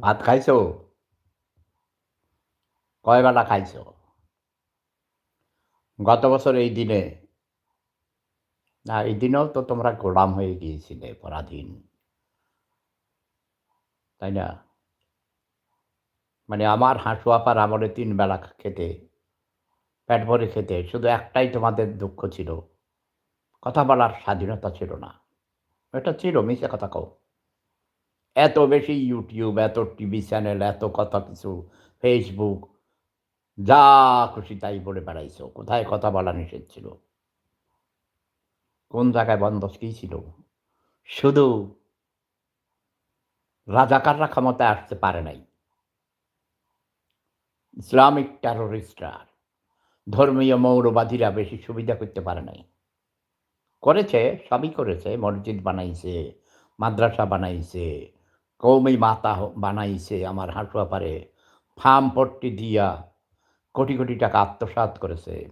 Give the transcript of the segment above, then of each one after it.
ভাত খাইছো? কয় বেলা খাইছো? গত বছর এই দিনে? না, এই দিনেও তো তোমরা গোলাম হয়ে গিয়েছিলে পরাধীন। তাই না? মানে আমার হাঁসুয়াপার আমলে তিন বেলা খেতে, পেট ভরে খেতে, শুধু একটাই তোমাদের দুঃখ ছিল। কথা বলার স্বাধীনতা ছিল না। এটা ছিল মিশে কথা কও। এত বেশি ইউটিউব এত টিভি চ্যানেল এত কথা কিছু ফেসবুক যা খুশি তাই বলে বেড়াইছো। কোথায় কথা বলা নিষেধ ছিল? কোন জায়গায় বন্ধ কী ছিল? শুধু রাজাকাররা ক্ষমতায় আসতে পারে নাই। ইসলামিক টেরোরিস্টরা ধর্মীয় মৌরবাদীরা বেশি সুবিধা করতে পারে নাই। করেছে, সবই করেছে, মসজিদ বানাইছে, মাদ্রাসা বানাইছে কৌমি মাতা বানাইছে আমার হাঁটুয়া পারে ফার্ম পট্টি দিয়া কোটি কোটি টাকা আত্মসাৎ করেছে।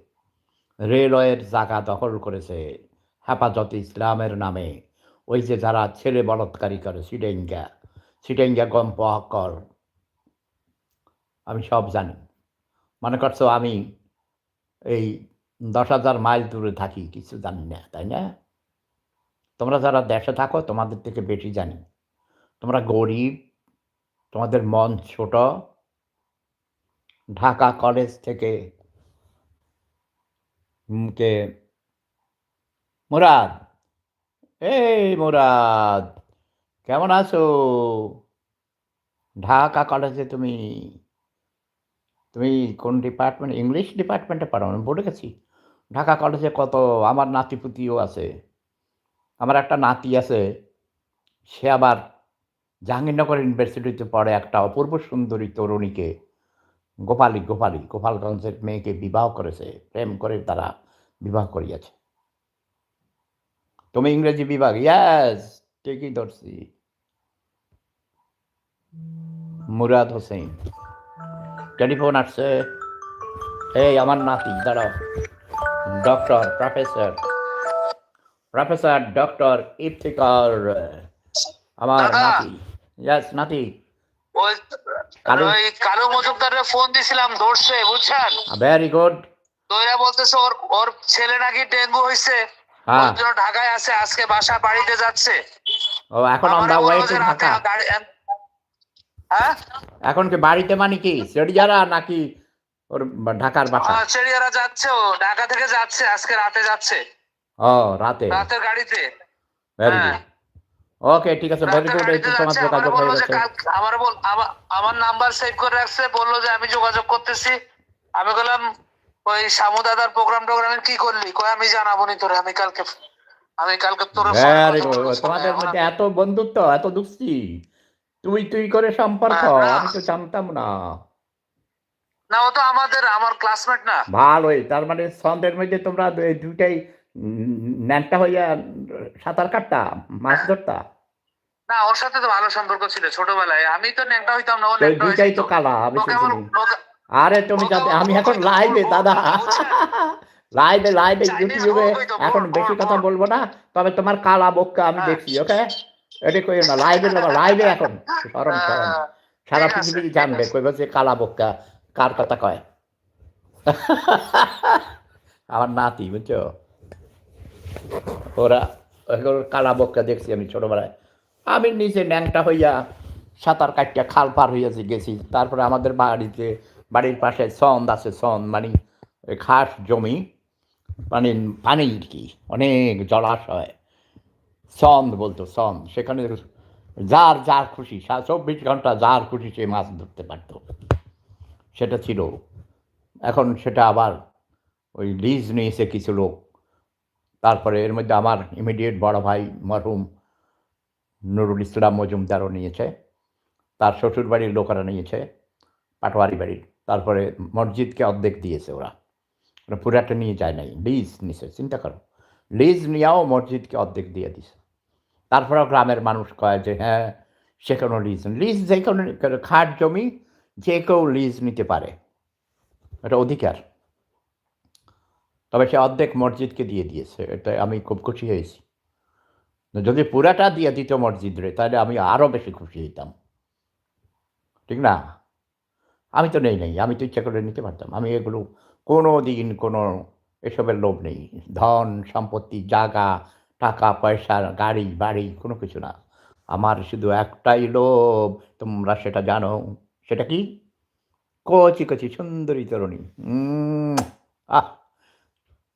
রেলওয়ের জায়গা দখল করেছে হেফাজত ইসলামের নামে। ওই যে যারা ছেলে বলৎকারী করে, সিডেঙ্গা। সিডেঙ্গা গম কর। আমি সব জানি। মনে করছ আমি এই দশ হাজার মাইল দূরে থাকি, কিছু জানি না, তাই না? তোমরা যারা দেশে থাকো, তোমাদের থেকে বেশি জানি। তোমরা গরিব, তোমাদের মন ছোট। ঢাকা কলেজ থেকে কে? মুরাদ। এই মুরাদ, কেমন আছো? ঢাকা কলেজে তুমি তুমি কোন ডিপার্টমেন্ট ইংলিশ ডিপার্টমেন্টে পড়ো? আমি বলে গেছি। ঢাকা কলেজে কত, আমার নাতিপুতিও আছে। আমার একটা নাতি আছে, সে আবার জাহাঙ্গীরনগর ইউনিভার্সিটিতে পড়ে একটা অপূর্ব সুন্দরী তরুণীকে গোপালী গোপালী গোপালগঞ্জের মেয়েকে বিবাহ করেছে প্রেম করে তারা বিবাহ করিয়াছে। তুমি ইংরেজি বিভাগ? ইয়াস ঠিকই ধরছি। মুরাদ হোসেন। টেলিফোন আসছে। এই আমার নাতি দাঁড়াও। Doctor professor. Professor doctor Iftikhar আমার নাতি। ইয়াস নাতি। ওই কালু? মজুমদারের ফোন দিছিলাম ধরছে বুঝছেন? ভেরি গুড দইরা বলতেছে ওর ওর ছেলে নাকি ডেঙ্গু হয়েছে হ্যাঁ ঢাকায় আছে আজকে বাসা বাড়িতে যাচ্ছে। ও এখন আমারে আমরা বলল টু ঢাকা। হ্যাঁ? এখন কি বাড়িতে মানে কি সেডিয়ারা নাকি ওর ঢাকার বাসা? হ্যাঁ, চেরিয়ারা যাচ্ছে ও ঢাকা থেকে যাচ্ছে আজকে রাতে যাচ্ছে। ও রাতে। রাতের গাড়িতে। ভেরি হ্যাঁ। গুড ওকে ঠিক আছে ভেরি গুড এই তো তোমার আমার যোগাযোগ হয়ে গেছে। আমার বল আমার- নাম্বার সেভ করে রাখছে বলল যে আমি যোগাযোগ করতেছি। আমি বললাম ওই শামু দাদার প্রোগ্রাম টোগ্রামে কি করলি? কই আমি জানাব নি তোরে আমি কালকে আমি কালকে তোরে ভেরি গুড তোমাদের মধ্যে এত বন্ধুত্ব এত দুস্তি তুই তুই করে সম্পর্ক হ্যাঁ, আমি তো জানতাম না। না ও তো আমাদের আমার ক্লাসমেট না। ভালোই তার মানে ছন্দের মধ্যে তোমরা দুইটাই ন্যাংটা হইয়া সাঁতার কাটতা মাছ ধরতা না ওর সাথে তো ভালো সম্পর্ক ছিল ছোটবেলায়। আমি তো ন্যাংটা হইতাম না ও ন্যাংটা দুইটাই তো কালা আমি আরে তুমি যাতে আমি এখন লাইভে দাদা। লাইভে লাইভে ইউটিউবে এখন বেশি কথা বলব না তবে তোমার কালা বক্কা আমি হ্যাঁ। দেখছি ওকে এটা কই না লাইভে লাইভে এখন সরম সরম হ্যাঁ, সারা পৃথিবী জানবে। কই বলছে কালা বক্কা কার কথা কয়? আমার নাতি বুঝছ? ওর কালা বক্কা দেখছি আমি ছোটবেলায়। আমি নিচে ন্যাংটা হইয়া সাঁতার কাটিয়া খাল পার হইয়াছি গেছি, তারপরে আমাদের বাড়িতে, বাড়ির পাশে সন্দ আছে সন্দ মানে খাস জমি মানে পানির কি, অনেক জলাশয়। সন্দ বলতো সন্দ সেখানে যার যার খুশি সা- চব্বিশ ঘণ্টা যার খুশি সে মাছ ধরতে পারতো। সেটা ছিল। এখন সেটা আবার ওই লিজ নিয়েছে কিছু লোক। তারপরে এর মধ্যে আমার ইমিডিয়েট বড় ভাই মরহুম নুরুল ইসলাম মজুমদারও নিয়েছে, তার শ্বশুর বাড়ির লোকেরা নিয়েছে, পাটোয়ারি বাড়ির। তারপরে মসজিদকে অর্ধেক দিয়েছে ওরা। ওরা পুরাটা নিয়ে যায় নাই লিজ নিছে, চিন্তা করো। লিজ নিয়েও মসজিদকে অর্ধেক দিয়ে দিছে। তারপরেও গ্রামের মানুষ কয় যে হ্যাঁ সে কোনো লিজ লিজ যে কোনো খাট জমি যে কেউ লিজ নিতে পারে। এটা অধিকার। তবে সে অর্ধেক মসজিদকে দিয়ে দিয়েছে, এটা আমি খুব খুশি হয়েছি। যদি পুরাটা দিয়ে দিত মসজিদ রে, তাহলে আমি আরও বেশি খুশি হইতাম। ঠিক না? আমি তো নেই নেই, আমি তো ইচ্ছা করে নিতে পারতাম। আমি এগুলো কোনো দিন কোনো এসবের লোভ নেই। ধন, সম্পত্তি, জায়গা, টাকা, পয়সা, গাড়ি, বাড়ি, কোনো কিছু না। আমার শুধু একটাই লোভ, তোমরা সেটা জানো। সেটা কি? কচি কচি, সুন্দরী তরুণী। আহ!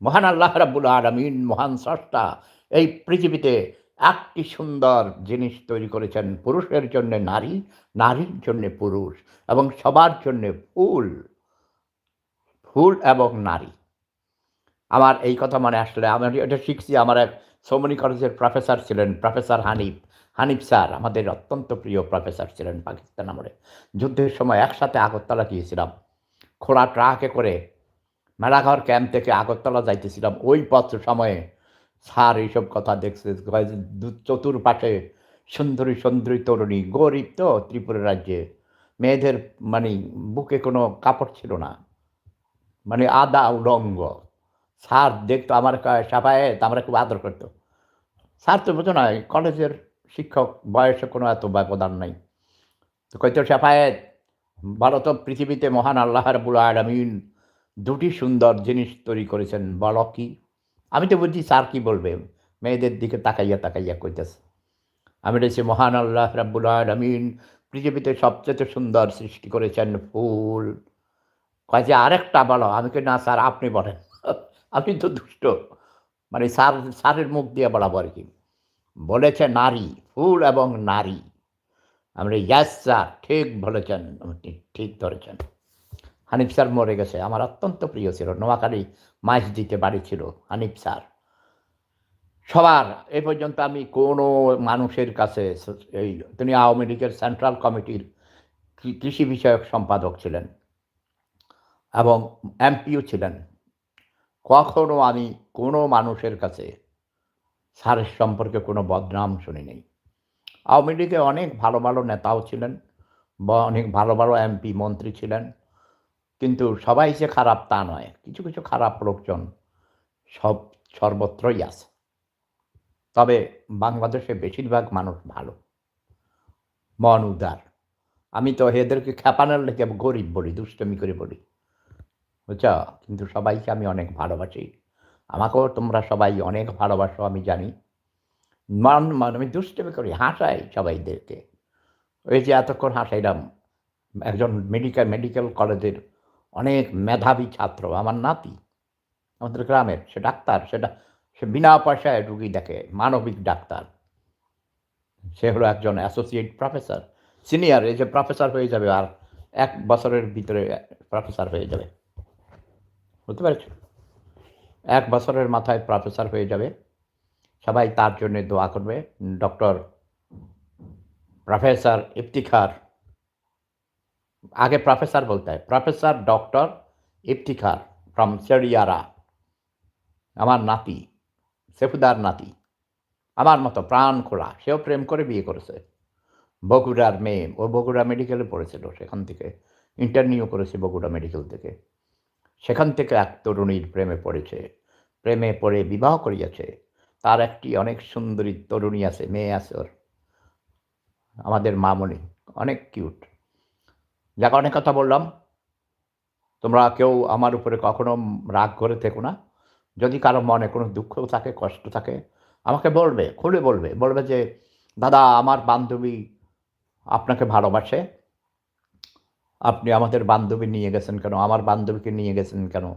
মহান আল্লাহ রাব্বুল আলমিন, মহান স্রষ্টা, এই পৃথিবীতে একটি সুন্দর জিনিস তৈরি করেছেন পুরুষের জন্যে নারী, নারীর জন্য পুরুষ এবং সবার জন্যে ফুল ফুল এবং নারী। আমার এই কথা মনে আসলে, আমি এটা শিখছি, আমার এক সৌমনি কলেজের প্রফেসর ছিলেন, প্রফেসর হানিফ হানিফ স্যার, আমাদের অত্যন্ত প্রিয় প্রফেসর ছিলেন পাকিস্তান আমলে। যুদ্ধের সময় একসাথে আগরতলা গিয়েছিলাম। খোলা ট্রাকে করে মেলাঘর ক্যাম্প থেকে আগরতলা যাইতেছিলাম, ওই পথ সময়ে। স্যার এইসব কথা দেখছে চতুর্পাশে সুন্দরী সুন্দরী তরুণী, গরিব তো ত্রিপুরা রাজ্যে। মেয়েদের মানে বুকে কোনো কাপড় ছিল না মানে আদা উলঙ্গ। স্যার দেখতো আমার সাফায়েত, আমরা খুব আদর করতো। স্যার তো বোঝো না কলেজের শিক্ষক, বয়সে কোনো এত ব্যবধান নাই। তো কইতো সাফায়েত, বলো তো পৃথিবীতে মহান আল্লাহ রাবুল আলমিন দুটি সুন্দর জিনিস তৈরি করেছেন বলো কি আমি তো বলছি, স্যার কি বলবে? মেয়েদের দিকে তাকাইয়া তাকাইয়া কইতেছে, আমি বলেছি, মহান আল্লাহ রাব্বুল আলমিন পৃথিবীতে সবচেয়ে সুন্দর সৃষ্টি করেছেন ফুল। কয় যে, আরেকটা বলো আমি কি না স্যার, আপনি বলেন। আপনি তো দুষ্ট। মানে স্যার, স্যারের মুখ দিয়ে বলাবো আর কি? বলেছে নারী, ফুল এবং নারী। আমরা ইয়াস স্যার ঠিক বলেছেন আপনি ঠিক ধরেছেন। হানিফ স্যার মরে গেছে। আমার অত্যন্ত প্রিয় ছিল। নোয়াখালী মাছ দিতে বাড়ি ছিল হানিফ স্যার। সবার এ পর্যন্ত আমি কোনো মানুষের কাছে এই তিনি আওয়ামী লীগের সেন্ট্রাল কমিটির কৃষি বিষয়ক সম্পাদক ছিলেন এবং এমপিও ছিলেন। কখনো আমি কোনো মানুষের কাছে স্যারের সম্পর্কে কোনো বদনাম শুনি নেই আওয়ামী লীগে অনেক ভালো ভালো নেতাও ছিলেন বা অনেক ভালো ভালো এমপি মন্ত্রী ছিলেন। কিন্তু সবাই যে খারাপ তা নয়, কিছু কিছু খারাপ লোকজন সব সর্বত্রই আছে। তবে বাংলাদেশে বেশিরভাগ মানুষ ভালো, মন উদার। আমি তো এদেরকে খেপানোর লেগে গরিব বলি, দুষ্টমি করে বলি। বুঝছ? কিন্তু সবাইকে আমি অনেক ভালোবাসি। আমাকেও তোমরা সবাই অনেক ভালোবাসো, আমি জানি। মান মান, আমি দুষ্টমি করি, হাসাই সবাইদেরকে। ওই যে এতক্ষণ হাসাইলাম, একজন মেডিকেল মেডিকেল কলেজের অনেক মেধাবী ছাত্র, আমার নাতি, আমাদের গ্রামের, সে ডাক্তার সেটা সে বিনা পয়সায় রুগী দেখে, মানবিক ডাক্তার। সে হলো একজন অ্যাসোসিয়েট প্রফেসর সিনিয়র এই যে প্রফেসর হয়ে যাবে আর এক বছরের ভিতরে প্রফেসর হয়ে যাবে। বুঝতে পারছ? এক বছরের মাথায় প্রফেসর হয়ে যাবে। সবাই তার জন্য দোয়া করবে। ডক্টর প্রফেসর ইফতিখার আগে প্রফেসর বলতে হয়। প্রফেসর ডক্টর ইফতিখার ফ্রম চেরিয়ারা আমার নাতি, সেফুদার নাতি। আমার মতো প্রাণ খোলা সেও প্রেম করে বিয়ে করেছে। বগুড়ার মেয়ে, ও বগুড়া মেডিকেলে পড়েছিল সেখান থেকে। ইন্টারভিউ করেছে বগুড়া মেডিকেল থেকে। সেখান থেকে এক তরুণীর প্রেমে পড়েছে। প্রেমে পড়ে বিবাহ করিয়াছে। তার একটি অনেক সুন্দরী তরুণী আছে, মেয়ে আছে ওর। আমাদের মামনি, অনেক কিউট অনেক কথা বললাম। তোমরা কেউ আমার উপরে কখনো রাগ করে থেকো না। যদি কারও মনে কোনো দুঃখ থাকে, কষ্ট থাকে, আমাকে বলবে, খুলে বলবে। বলবে যে, দাদা, আমার বান্ধবী আপনাকে ভালোবাসে। আপনি আমাদের বান্ধবী নিয়ে গেছেন কেন? আমার বান্ধবীকে নিয়ে গেছেন কেন?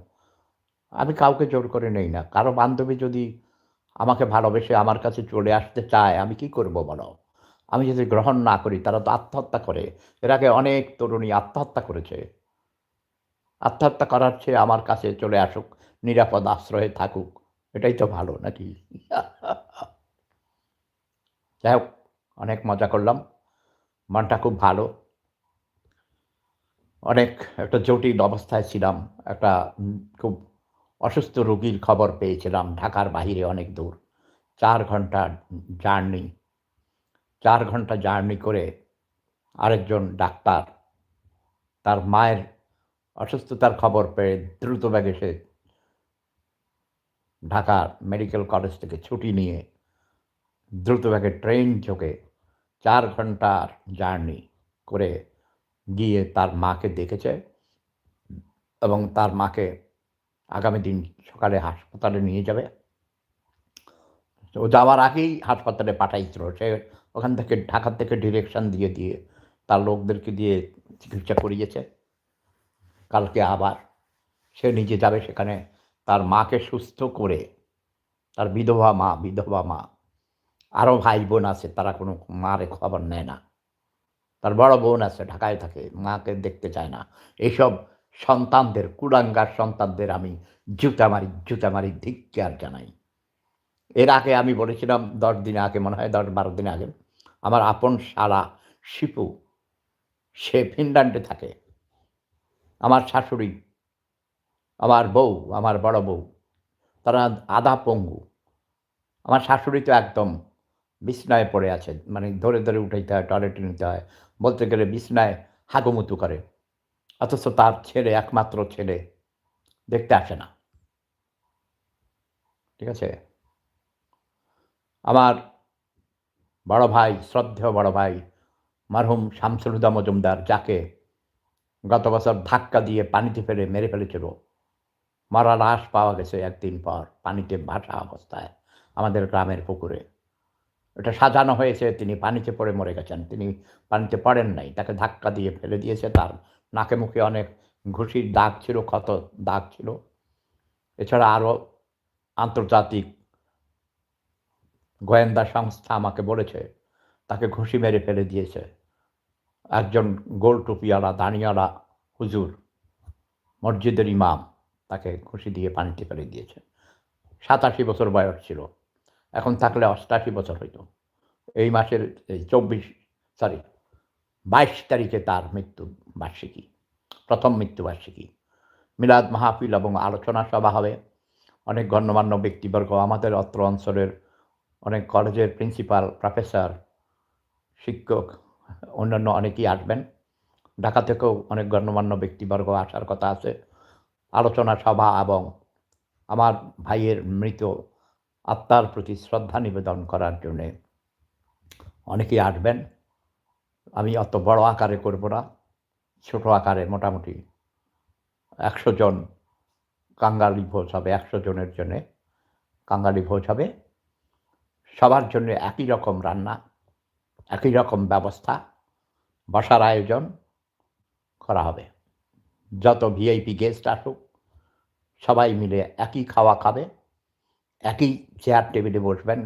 আমি কাউকে জোর করে নেই না। কারও বান্ধবী যদি আমাকে ভালোবেসে আমার কাছে চলে আসতে চায়, আমি কি করব বলো? আমি যদি গ্রহণ না করি, তারা তো আত্মহত্যা করে। এর আগে অনেক তরুণী আত্মহত্যা করেছে। আত্মহত্যা করার চেয়ে আমার কাছে চলে আসুক, নিরাপদ আশ্রয়ে থাকুক, এটাই তো ভালো নাকি? যাই হোক, অনেক মজা করলাম। মনটা খুব ভালো। অনেক একটা জটিল অবস্থায় ছিলাম, একটা খুব অসুস্থ রোগীর খবর পেয়েছিলাম, ঢাকার বাইরে অনেক দূর। চার ঘণ্টা জার্নি। চার ঘণ্টা জার্নি করে আরেকজন ডাক্তার তার মায়ের অসুস্থতার খবর পেয়ে দ্রুত ব্যাগে সে ঢাকার মেডিকেল কলেজ থেকে ছুটি নিয়ে দ্রুত ব্যাগে ট্রেন চোখে চার ঘণ্টার জার্নি করে গিয়ে তার মাকে দেখেছে এবং তার মাকে আগামী দিন সকালে হাসপাতালে নিয়ে যাবে। ও যাওয়ার আগেই হাসপাতালে পাঠাইছিল। সে ওখান থেকে ঢাকা থেকে ডিরেকশান দিয়ে দিয়ে তার লোকদেরকে দিয়ে চিকিৎসা করিয়েছে। কালকে আবার সে নিজে যাবে সেখানে। তার মাকে সুস্থ করে তার বিধবা মা বিধবা মা আরও ভাই বোন আছে, তারা কোনো মারে খবর নেয় না। তার বড় বোন আছে, ঢাকায় থাকে, মাকে দেখতে চায় না। এইসব সন্তানদের, কুড়াঙ্গার সন্তানদের আমি জুতা মারি জুতা মারি, ধিক্কার জানাই। এর আগে আমি বলেছিলাম, দশ দিন আগে, মনে হয় দশ বারো দিন আগে আমার আপন সারা শিপু, সে ফিনল্যান্ডে থাকে। আমার শাশুড়ি, আমার বউ, আমার বড় বউ, তারা আধা পঙ্গু। আমার শাশুড়ি তো একদম বিছনায় পড়ে আছে মানে ধরে ধরে উঠাইতে হয়, টয়লেটে নিতে হয়, বলতে গেলে বিছনায় হাগুমুতু করে। অথচ তার ছেলে, একমাত্র ছেলে, দেখতে আসে না। ঠিক আছে? আমার বড় ভাই, শ্রদ্ধেয় বড় ভাই, মারহুম শামসুল হুদা মজুমদার, যাকে গত বছর ধাক্কা দিয়ে পানিতে ফেলে মেরে ফেলেছিল। মারা লাশ পাওয়া গেছে একদিন পর পানিতে ভাসা অবস্থায় আমাদের গ্রামের পুকুরে। এটা সাজানো হয়েছে, তিনি পানিতে পড়ে মরে গেছেন। তিনি পানিতে পড়েন নাই, তাকে ধাক্কা দিয়ে ফেলে দিয়েছে। তার নাকে মুখে অনেক ঘুষির দাগ ছিল, ক্ষত দাগ ছিল। এছাড়া আরও আন্তর্জাতিক গোয়েন্দা সংস্থা আমাকে বলেছে, তাকে ঘুষি মেরে ফেলে দিয়েছে। একজন গোল টুপিওয়ালা দাঁড়িয়ালা হুজুর, মসজিদের ইমাম, তাকে ঘুষি দিয়ে পানিতে ফেলে দিয়েছে। সাতাশি বছর বয়স ছিল। এখন থাকলে অষ্টাশি বছর হইতো। এই মাসের, এই চব্বিশ সরি বাইশ তারিখে তার মৃত্যু বার্ষিকী, প্রথম মৃত্যু বার্ষিকী। মিলাদ মাহফিল এবং আলোচনা সভা হবে। অনেক গণ্যমান্য ব্যক্তিবর্গ আমাদের অত্র অঞ্চলের অনেক কলেজের প্রিন্সিপাল, প্রফেসর, শিক্ষক, অন্যান্য অনেকেই আসবেন। ঢাকা থেকেও অনেক গণ্যমান্য ব্যক্তিবর্গ আসার কথা আছে। আলোচনা সভা এবং আমার ভাইয়ের মৃত আত্মার প্রতি শ্রদ্ধা নিবেদন করার জন্যে অনেকেই আসবেন। আমি অত বড় আকারে করব না। ছোট আকারে মোটামুটি একশো জন কাঙ্গালি ভোজ হবে, একশো জনের জন্যে কাঙ্গালি ভোজ হবে। সবার জন্য একই রকম রান্না, একই রকম ব্যবস্থা, বসার আয়োজন করা হবে। যত ভিআইপি গেস্ট আসুক, সবাই মিলে একই খাওয়া খাবে, একই চেয়ার টেবিলে বসবেন।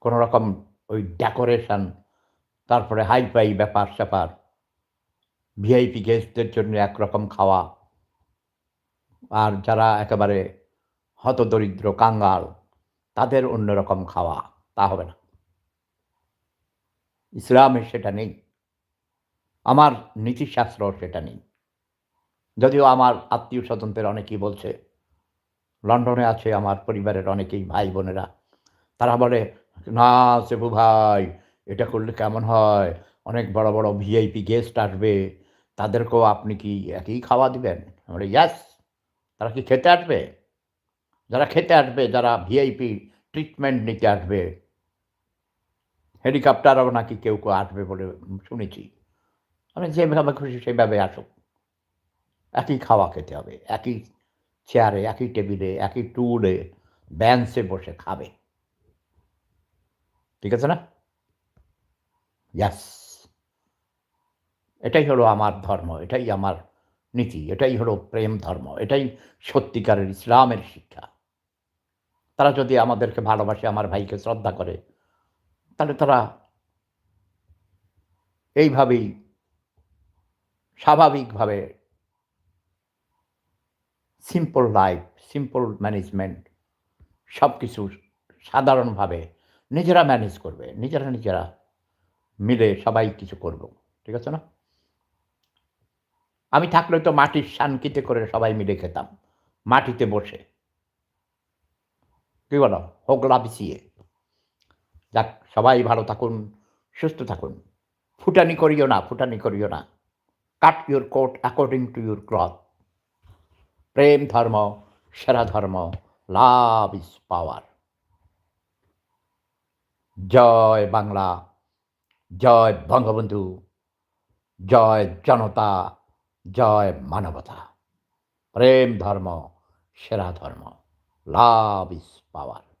কোনো রকম ওই ডেকোরেশন তারপরে হাই ফাই ব্যাপার স্যাপার ভিআইপি গেস্টদের জন্য একরকম খাওয়া। আর যারা একেবারে হতদরিদ্র, কাঙ্গাল তাদের অন্যরকম খাওয়া, তা হবে না। ইসলামে সেটা নেই। আমার নীতিশাস্ত্র সেটা নেই। যদিও আমার আত্মীয় স্বজনদের অনেকেই বলছে, লন্ডনে আছে আমার পরিবারের অনেকেই ভাই বোনেরা। তারা বলে, না সেবু ভাই, এটা করলে কেমন হয়? অনেক বড় বড় ভিআইপি গেস্ট আসবে। তাদেরকেও আপনি কি একই খাওয়া দিবেন? আমরা ইয়াস তারা কি খেতে আসবে? যারা খেতে আসবে, যারা ভিআইপি ট্রিটমেন্ট নিতে আসবে, হেলিকপ্টারও নাকি কেউ কেউ আসবে বলে শুনেছি। মানে যেভাবে খুশি সেভাবে আসুক। একই খাওয়া খেতে হবে, একই চেয়ারে একই টেবিলে একই টুলে বেঞ্চে বসে খাবে। ঠিক আছে না? ইয়াস এটাই হলো আমার ধর্ম, এটাই আমার নীতি, এটাই হলো প্রেম ধর্ম, এটাই সত্যিকারের ইসলামের শিক্ষা। তারা যদি আমাদেরকে ভালোবাসে, আমার ভাইকে শ্রদ্ধা করে, তাহলে তারা এইভাবেই স্বাভাবিকভাবে সিম্পল লাইফ সিম্পল ম্যানেজমেন্ট সব কিছু সাধারণভাবে নিজেরা ম্যানেজ করবে। নিজেরা নিজেরা মিলে সবাই কিছু করব। ঠিক আছে না? আমি থাকলে তো মাটির শানকিতে করে সবাই মিলে খেতাম, মাটিতে বসে। কি বলো হোগলা বিছিয়ে যাক, সবাই ভালো থাকুন, সুস্থ থাকুন। ফুটানি করিও না, ফুটানি করিও না। Cut your coat according to your cloth প্রেম ধর্ম, সেরা ধর্ম লাভ ইজ পাওয়ার জয় বাংলা, জয় বঙ্গবন্ধু, জয় জনতা, জয় মানবতা। প্রেম ধর্ম, সেরা ধর্ম। Love is power